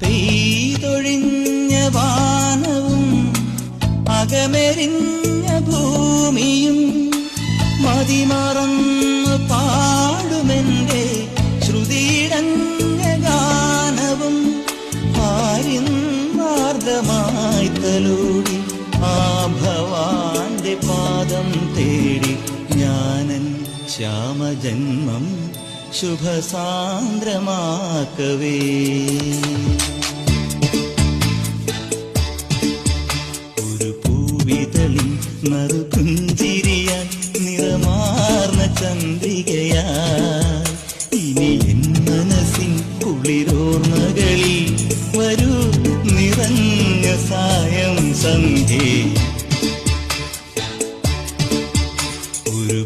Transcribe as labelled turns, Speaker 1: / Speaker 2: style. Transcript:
Speaker 1: പെയ്തൊഴിഞ്ഞ വാനവും അകമെരിഞ്ഞ ഭൂമിയും മതിമറന്ന് പാടുമെന്റെ ശ്രുതിയിടഞ്ഞ ഗാനവും ആര്യന്മാർദ്ദമായി തലോടി ആ ഭവാന്റെ പാദം തേടി ജ്ഞാനൻ ശ്യാമജന്മം ശുഭസാന്ദ്രമാക്കവേ. ചന്ദ്രികയായി ഇനി എൻ മനസ്സിൻ കുളിരോർമകളിൽ വരൂ സായം സന്ധ്യേ ഒരു